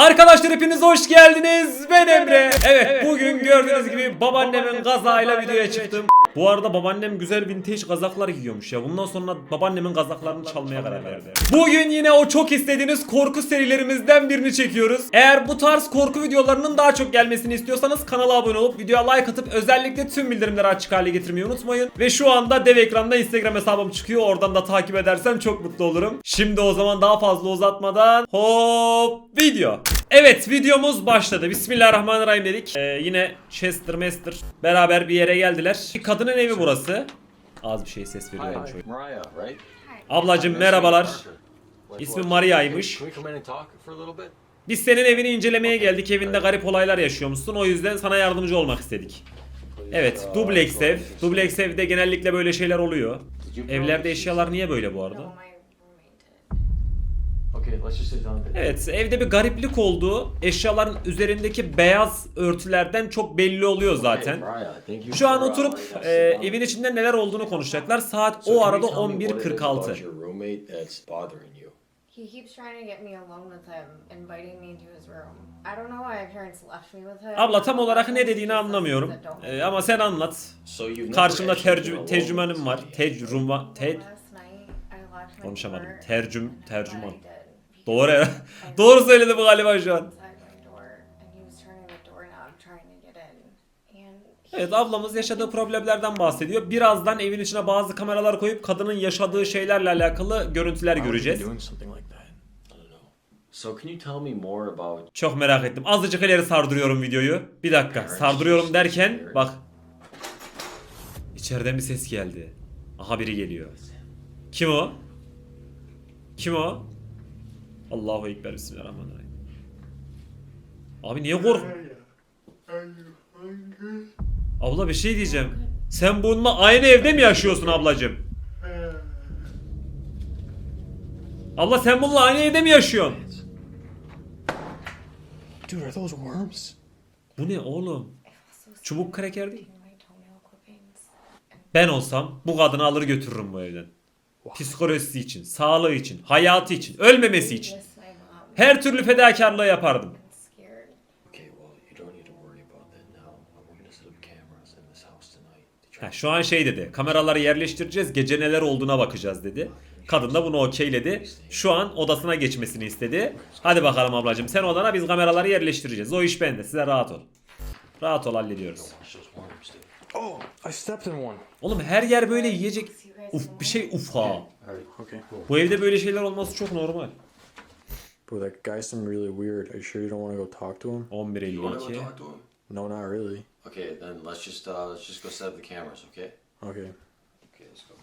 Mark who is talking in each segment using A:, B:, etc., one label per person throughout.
A: Arkadaşlar hepiniz hoş geldiniz. Ben Emre. Evet bugün gördüğünüz gibi babaannemin kazağıyla videoya çıktım. Bu arada babaannem güzel vintage kazaklar giyiyormuş ya. Bundan sonra babaannemin kazaklarını çalmaya karar verdi. Bugün yine o çok istediğiniz korku serilerimizden birini çekiyoruz. Eğer bu tarz korku videolarının daha çok gelmesini istiyorsanız kanala abone olup videoya like atıp özellikle tüm bildirimleri açık hale getirmeyi unutmayın. Ve şu anda dev ekranda Instagram hesabım çıkıyor. Oradan da takip edersem çok mutlu olurum. Şimdi o zaman daha fazla uzatmadan hop video. Evet videomuz başladı. Bismillahirrahmanirrahim dedik. Ee, yine Chester Master beraber bir yere geldiler. Bir kadının evi burası. Az bir şey ses veriyorum şöyle. Ablacım merhabalar. İsmi Maria'ymış. Biz senin evini incelemeye geldik. Evinde garip olaylar yaşıyormuşsun. O yüzden sana yardımcı olmak istedik. Evet, dubleks ev. Dubleks evde genellikle böyle şeyler oluyor. Evlerde eşyalar niye böyle bu arada?
B: Just sit down.
A: Evet, evde bir gariplik oldu. Eşyaların üzerindeki beyaz örtülerden çok belli oluyor zaten. Şu an
B: uh,
A: oturup e,
B: down.
A: evin içinde neler olduğunu konuşacaklar. Saat
B: So
A: o arada
B: you tell me what it is about
A: 11.46.
B: your roommate that's bothering you?
C: He keeps trying to get me alone with him, inviting me into his room. I don't know why my parents left me with him.
A: Abla tam olarak ne dediğini anlamıyorum.
C: that don't
A: E, ama sen anlat. Karşımda tercü tercümanım var. Tecrüma te
C: Last night, I locked my
A: konuşamadım.
C: door,
A: Tercüm tercüman. Doğru ya. Doğru söyledi bu galiba şu an. Evet ablamız yaşadığı problemlerden bahsediyor. Birazdan evin içine bazı kameralar koyup kadının yaşadığı şeylerle alakalı görüntüler göreceğiz. Çok merak ettim. Azıcık ileri sardırıyorum videoyu. Bir dakika. Sardırıyorum derken bak. İçeriden bir ses geldi. Aha biri geliyor. Kim o? Kim o? Allahu Ekber Bismillahirrahmanirrahim. Abi niye kork? Abla bir şey diyeceğim. Sen bununla aynı evde mi yaşıyorsun ablacığım? Abla sen bununla aynı evde mi yaşıyorsun?
B: Dude, are those worms?
A: Bu ne oğlum? Çubuk kraker değil. Ben olsam bu kadını alır götürürüm bu evden. Psikolojisi için, sağlığı için, hayatı için, ölmemesi için. Her türlü fedakarlığı yapardım. Ha, şu an şey dedi, kameraları yerleştireceğiz, gece neler olduğuna bakacağız dedi. Kadın da bunu okeyledi. Şu an odasına geçmesini istedi. Hadi bakalım ablacığım sen odana biz kameraları yerleştireceğiz. O iş bende, size rahat ol. Rahat ol hallediyoruz.
D: Oh, I stepped in one.
A: Oğlum her yer böyle yiyecek. Uf bir şey ufa.
D: Okay.
A: Bu evde böyle şeyler olması çok normal.
D: Bro, that guy seemed really weird. Are you sure you don't want to go talk to him?
B: You wanna go
A: 11.52.
B: talk to him?
D: No, not really.
B: Okay, then let's just uh, let's just go set up the cameras, okay?
D: Okay.
B: Okay, let's go.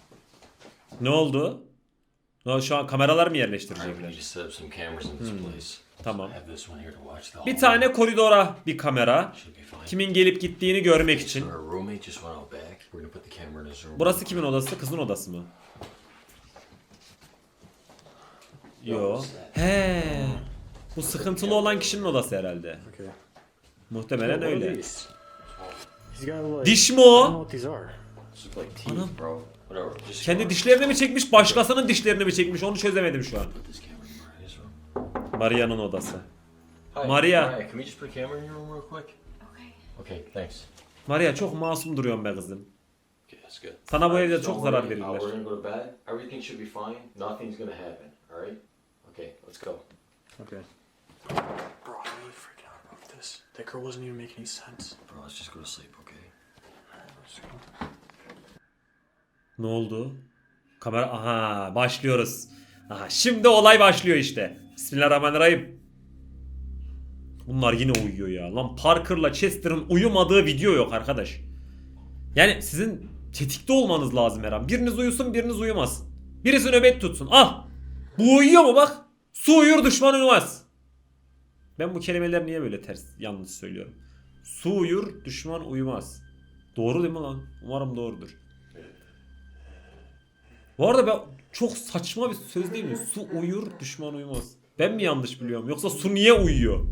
A: Ne oldu? Ne, şu an kameralar mı
B: Alright, we
A: yerleştirecekler?
B: need to set up some cameras in this place.
A: Tamam. Bir tane koridora bir kamera. Kimin gelip gittiğini görmek için. Burası kimin odası? Kızın odası mı? Yo. He. Bu sıkıntılı olan kişinin odası herhalde. Muhtemelen öyle. Diş mi o? Anam. Kendi dişlerini mi çekmiş, başkasının dişlerini mi çekmiş? Onu çözemedim şu an.
B: Put this camera in his room.
A: Maria'nın odası.
B: Hi,
A: Maria.
B: Mariah, can we just put a camera in your room real quick?
C: Okay.
B: Okay, thanks.
A: Maria çok masum duruyorsun be kızım.
B: Okay, that's good.
A: Sana bu evde çok zarar.
B: Uh,
A: verirler.
B: we're gonna go to bed. Everything should be fine. Nothing's gonna happen. All right? Okay, let's go.
D: Okay. Bro, I'm really freaking out about this. That girl wasn't even making any sense.
B: Bro, let's just go to sleep, okay?
A: Ne oldu? Kamera aha başlıyoruz. Aha şimdi olay başlıyor işte. Bismillahirrahmanirrahim. Bunlar yine uyuyor ya. Lan Parker'la Chester'ın uyumadığı video yok arkadaş. Yani sizin tetikte olmanız lazım her an. Biriniz uyusun biriniz uyumaz. Birisi nöbet tutsun. Ah! Bu uyuyor mu bak? Su uyur düşman uyumaz. Ben bu kelimeler niye böyle ters yanlış söylüyorum? Su uyur düşman uyumaz. Doğru değil mi lan? Umarım doğrudur. Bu arada ben çok saçma bir söz değil mi? Su uyur, düşman uyumaz. Ben mi yanlış biliyorum? Yoksa su niye uyuyor?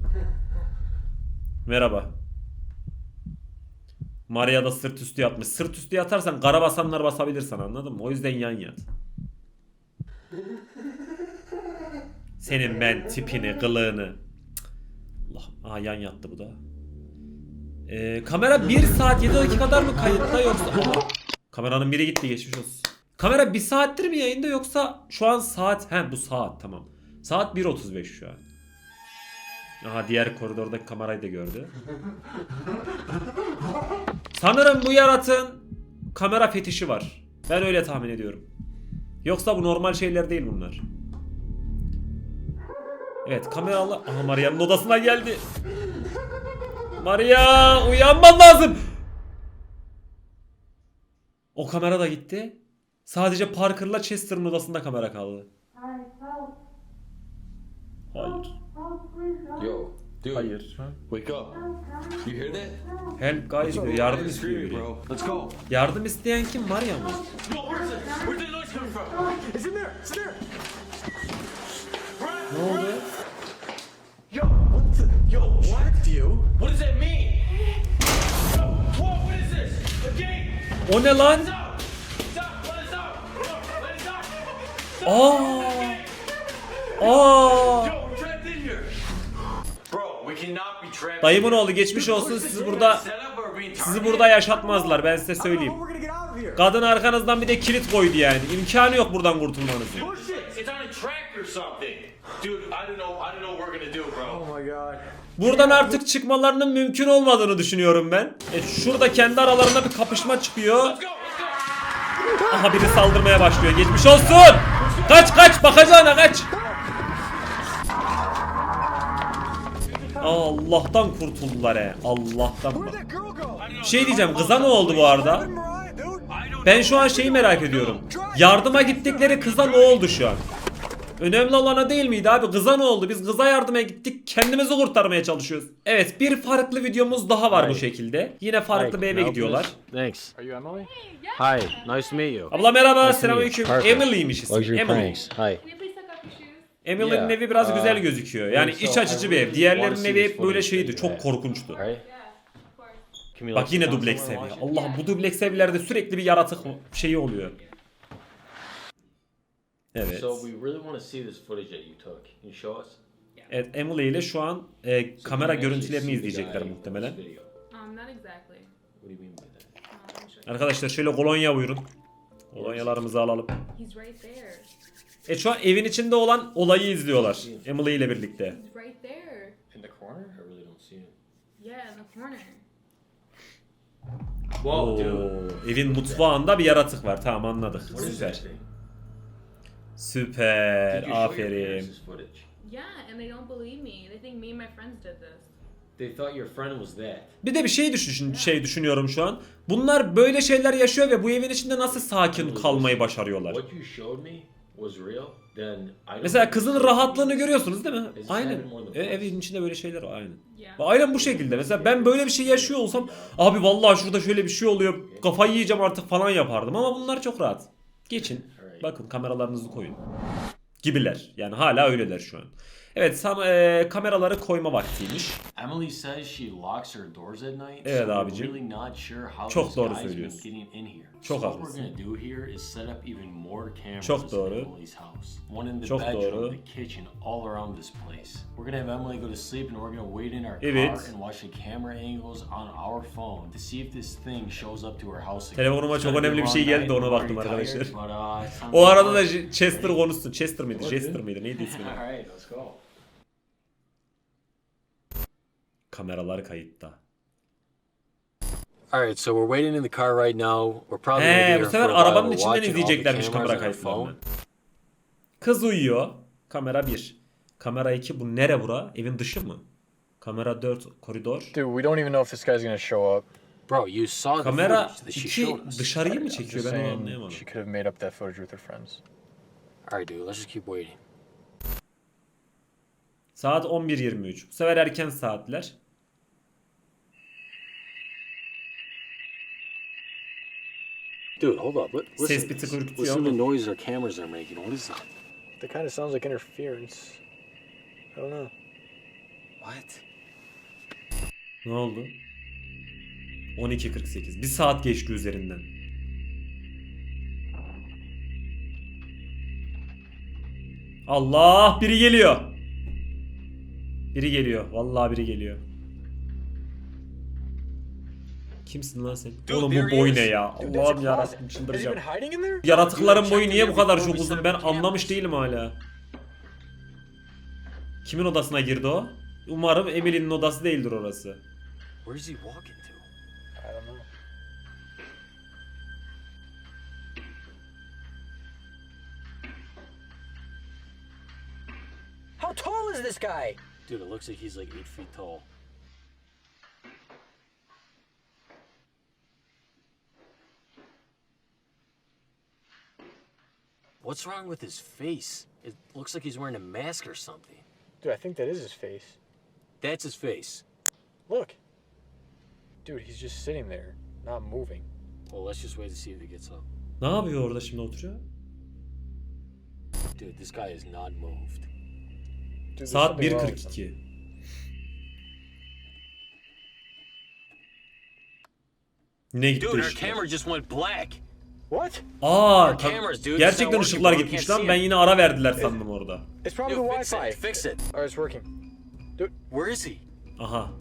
A: Merhaba. Maria da sırt üstü yatmış. Sırt üstü yatarsan kara basanlar basabilir sana anladın mı? O yüzden yan yat. Senin ben tipini, kılığını. Allah. Aa yan yattı bu da. Ee, kamera 1 saat 7 dakika kadar mı kayıtta yoksa... Kameranın biri gitti geçmiş olsun. Kamera 1 saattir mi yayında yoksa şu an saat... He bu saat tamam. Saat 1.35 şu an. Aha diğer koridordaki kamerayı da gördü. Sanırım bu yaratığın kamera fetişi var. Ben öyle tahmin ediyorum. Yoksa bu normal şeyler değil bunlar. Evet kameralı... Aha Maria'nın odasına geldi. Maria uyanman lazım. O kamera da gitti. Sadece Parker'la Chester'ın odasında kamera kaldı. Hayır.
E: Yo, dude.
A: Hayır.
E: Wake up. You hear that?
A: Help guys diyor. Yardım istiyor
E: Screaming,
A: biri.
E: bro. Let's go.
A: Yardım isteyen kim? Maria mı?
E: Yo, where's it? Where's that noise coming from?
D: It's in there. It's in there.
A: Ne oldu?
E: Yo, what the? Yo, what?
D: You?
E: What does that mean? Yo, whoa, what is this? A gate?
A: O ne lan?
E: Trapped.
A: Dayımın oğlu geçmiş olsun.
E: We're
A: burada sizi burada yaşatmazlar. Ben size söyleyeyim. Kadın arkanızdan bir de kilit koydu yani. İmkanı yok buradan kurtulmanızın. Buradan artık çıkmalarının mümkün olmadığını düşünüyorum ben. E şurada kendi aralarında bir kapışma çıkıyor. Aha biri saldırmaya başlıyor. Geçmiş olsun. Kaç kaç bakacağına kaç. Allah'tan kurtuldular he. Allah'tan. Şey diyeceğim. Kıza ne oldu bu arada? Ben şu an şeyi merak ediyorum. Yardıma gittikleri kıza ne oldu şu an? Önemli olana değil miydi abi? Kıza ne oldu? Biz kıza yardıma gittik. Kendimizi kurtarmaya çalışıyoruz. Evet bir farklı videomuz daha var bu şekilde. Yine farklı bir eve gidiyorlar.
B: Thanks.
D: Are you Emily?
B: Hi, nice to meet you.
A: Abla merhaba.
B: Nice to
A: Selamünaleyküm.
B: meet you. Perfect.
A: Emily'miş ismi. Emily.
B: pranks. Hi.
F: Can you please take off your shoes?
A: Emily'nin
B: Yeah.
A: evi biraz
B: Uh,
A: güzel gözüküyor. Yani
B: so
A: iç açıcı bir ev. Diğerlerinin
B: wanna see
A: evi
B: this
A: hep böyle
B: footage
A: şeydi.
B: that you
A: Çok
B: had.
A: korkunçtu.
B: Right?
F: Yeah, of course.
B: Can we
A: Bak yine
B: down
A: dubleks
B: somewhere
A: evi.
B: and watch it?
A: Allah bu dubleks evlerde sürekli bir yaratık şeyi oluyor. Evet.
B: So we really want to see this footage that you took. Can you show us?
A: Evet Emily ile şu an e,
B: So
A: kamera görüntülerini izleyecekler muhtemelen.
F: Um, not exactly.
B: What do you mean by that?
F: Um.
A: Arkadaşlar şöyle kolonya buyurun. Kolonyalarımızı alalım.
F: He's right there.
A: E şu an evin içinde olan olayı izliyorlar. Emily ile birlikte.
F: He's right there.
B: In the corner? I really don't see him.
F: Yeah, in the corner.
B: Whoa, dude.
A: Oo, evin mutfağında bir yaratık var. Tamam anladık.
B: What is
A: Süper.
B: that thing?
A: Süper.
B: Did you show your
A: Aferin.
B: parents this footage?
F: Yeah, and they don't believe me. They think me and my friends did this.
B: They thought your friend was that.
A: Bir de bir şey düşün, şey düşünüyorum şu an. Bunlar böyle şeyler yaşıyor ve bu evin içinde nasıl sakin kalmayı başarıyorlar?
B: What you showed me was real. Then I don't
A: Mesela kızın rahatlığını görüyorsunuz değil mi? Aynen. E, evin içinde böyle şeyler var aynen.
F: Yeah.
A: Aynen bu şekilde. Mesela ben böyle bir şey yaşıyor olsam abi vallahi şurada şöyle bir şey oluyor. Kafayı yiyeceğim artık falan yapardım ama bunlar çok rahat. Geçin. Bakın kameralarınızı koyun. Gibiler. Yani hala öyleler şu an. Evet sam- e, kameraları koyma vaktiymiş.
B: Emily says she locks her doors at night.
A: Evet abicim.
B: really not sure how
A: Çok
B: this
A: doğru söylüyorsun. Çok haklısın.
B: we're gonna do here is set up even more cameras
A: Çok doğru.
B: in Emily's house. One in the
A: Çok doğru.
B: the kitchen, all around this place. We're gonna have Emily go to sleep and we're gonna wait in our
A: Evet.
B: car and watch the camera angles on our phone to see if this thing shows up to our house again.
A: Telefonuma çok önemli bir şey geldi ona baktım arkadaşlar.
B: uh,
A: O arada da Chester konuşsun. Chester mıydı? Chester mıydı? Neydi ismi?
B: Alright, let's go.
A: Kameralar kayıtta.
B: Alright, so we're waiting in the car right now. We're probably gonna be
A: He
B: here
A: bu
B: for
A: sefer
B: a while.
A: arabanın
B: We're
A: içinden
B: watching all the
A: izleyeceklermiş
B: cameras
A: kamera
B: our phone.
A: kayıtlarını. Kız uyuyor. Kamera 1. Kamera 2 bu nere bura? Evin dışı mı? Kamera 4 koridor.
D: Dude, we don't even know if this guy's gonna show up.
B: Bro, you saw the
A: Kamera
B: footage that she
A: 2
B: showed us.
A: dışarıyı mı
D: just
A: çekiyor ben onu
D: saying
A: anlayamadım.
D: she could have made up that footage with her friends.
B: Alright, dude, let's just keep waiting.
A: Saat 11.23. Bu sefer erken saatler.
B: Dude, hold up. What, listen,
A: Ses bir tık ürkütüyor
B: listen to the
A: ama.
B: noise our cameras are making. What is that?
D: That kind of sounds like interference. I don't know.
B: What?
A: Ne oldu? 12.48. Bir saat geçti üzerinden. Allah biri geliyor. Biri geliyor. Vallahi biri geliyor. Kimsin lan sen? Oğlum bu boy ne ya? Allah'ım yarabbim çıldıracağım.
D: hiding in there?
A: Yaratıkların boyu niye bu kadar çok uzun ben anlamış değilim hala. Kimin odasına girdi o? Umarım Emily'nin odası değildir orası.
B: Where's he walking to?
D: I don't know.
G: How tall is this guy?
B: Dude, it looks like he's like eight feet tall. What's wrong with his face? It looks like he's wearing a mask or something.
D: Dude, I think that is his face.
B: That's his face.
D: Look. Dude, he's just sitting there, not moving.
B: Well, let's just wait to see if he gets up.
A: Ne yapıyor orada şimdi oturuyor?
B: Dude, this guy is not moved.
D: Dude, there's
A: Saat
D: something wrong with him.
A: 1.42. Ne gitti
B: Dude, our
A: ışıklar?
B: camera just went black.
D: What?
A: Aa, ta-
B: cameras, dude.
A: gerçekten ışıklar gitmiş
B: Can't
A: lan.
B: see
A: Ben yine ara verdiler sandım orada.
D: It's probably
B: Dude,
D: the
B: fix
D: Wi-Fi.
B: it. Fix it.
D: Alright, it's working.
B: Where is he?
A: Aha.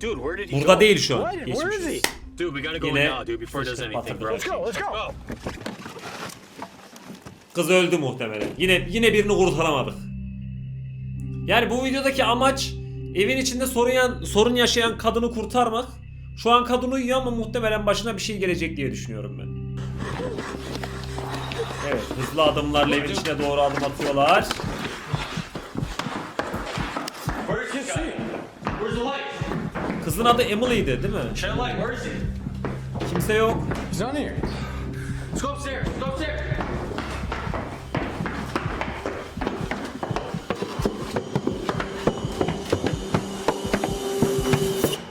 B: Dude, where did he
A: Burada
B: go?
A: değil şu an.
D: What? Where is he?
A: Geçmişiz.
B: Dude, we gotta go
A: Yine
B: now, dude, before it does anything, bro.
D: Let's go, let's go.
A: Kız öldü muhtemelen. Yine yine birini kurtaramadık. Yani bu videodaki amaç evin içinde sorun, sorun yaşayan kadını kurtarmak. Şu an kadın uyuyor ama muhtemelen başına bir şey gelecek diye düşünüyorum ben. Evet, hızlı adımlarla evin içine doğru adım atıyorlar. Kızın adı Emily'di değil mi? Kimse yok.
D: He's not here.
B: Let's go upstairs, let's go upstairs.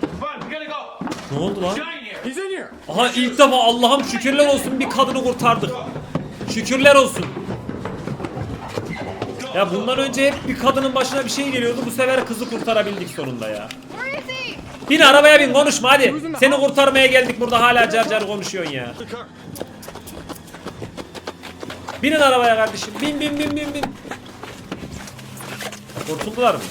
B: Come on, we gotta go.
A: Ne oldu lan?
B: Shine here.
D: He's in here.
A: Aha ilk defa Allah'ım şükürler olsun bir kadını kurtardık. Şükürler olsun. Ya bundan önce hep bir kadının başına bir şey geliyordu. Bu sefer kızı kurtarabildik sonunda ya. Bin arabaya bin konuşma hadi. Seni kurtarmaya geldik burada hala car car konuşuyorsun ya. Binin arabaya kardeşim. Bin bin bin bin bin. Kurtuldular mı?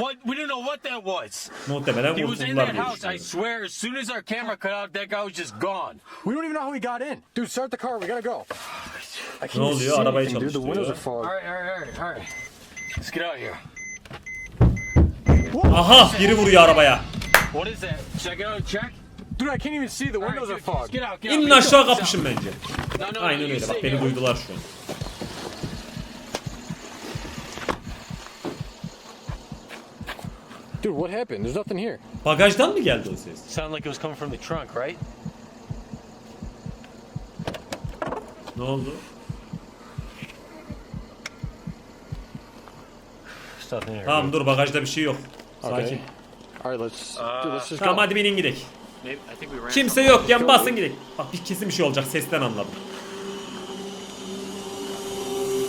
B: What? We don't know what that was.
A: Muhtemelen
B: He was in that
A: diye
B: house, I
A: düşünüyorum.
B: swear. As soon as our camera cut out, that guy was just gone.
D: We don't even know how he got in. Dude, start the car. We gotta go. I can't even
A: oluyor?
D: see
A: Arabayı
D: anything, dude. The windows are fogged.
B: All right, all right, all right, all right. Let's get out here.
A: Aha biri vuruyor arabaya.
B: What is that? Check it out, check.
D: Dude, I can't even see. The
B: All right,
D: windows are
B: dude, just
D: fogged.
B: get out, get out.
A: İnin aşağı kapışın bence.
B: No, no, no,
A: Aynen
B: you
A: öyle
B: stay
A: bak beni
B: here.
A: duydular şu an.
D: Dude, what happened? There's nothing here.
A: Bagajdan mı geldi o ses?
B: Sounded like it was coming from the trunk, right?
A: Ne oldu?
B: There's nothing here.
A: Tamam dur bagajda bir şey yok. Sakin.
D: Okay. All right, let's. Dude, let's just
A: Tamam
D: go.
A: hadi binin gidelim.
B: Maybe, I think we ran
A: Kimse yok yan basın gidelim. Bak bir kesin bir şey olacak sesten anladım.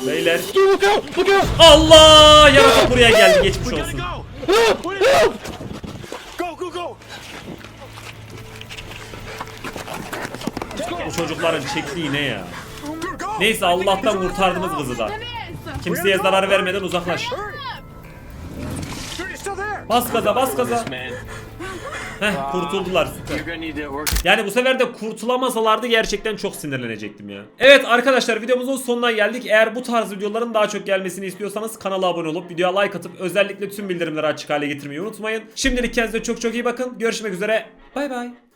A: Beyler.
D: Dude, look out! Look out!
A: Allah! Yaratık buraya geldi geçmiş
B: We gotta
A: olsun.
B: go! Go, go, go!
A: Bu çocukların çektiği ne ya? Neyse Allah'tan kurtardınız kızı da. Kimseye zarar vermeden uzaklaş. Bas gaza bas gaza. Heh kurtuldular süper. Yani bu sefer de kurtulamasalardı gerçekten çok sinirlenecektim ya. Evet arkadaşlar videomuzun sonuna geldik. Eğer bu tarz videoların daha çok gelmesini istiyorsanız kanala abone olup videoya like atıp özellikle tüm bildirimleri açık hale getirmeyi unutmayın. Şimdilik kendinize çok çok iyi bakın. Görüşmek üzere. Bay bay.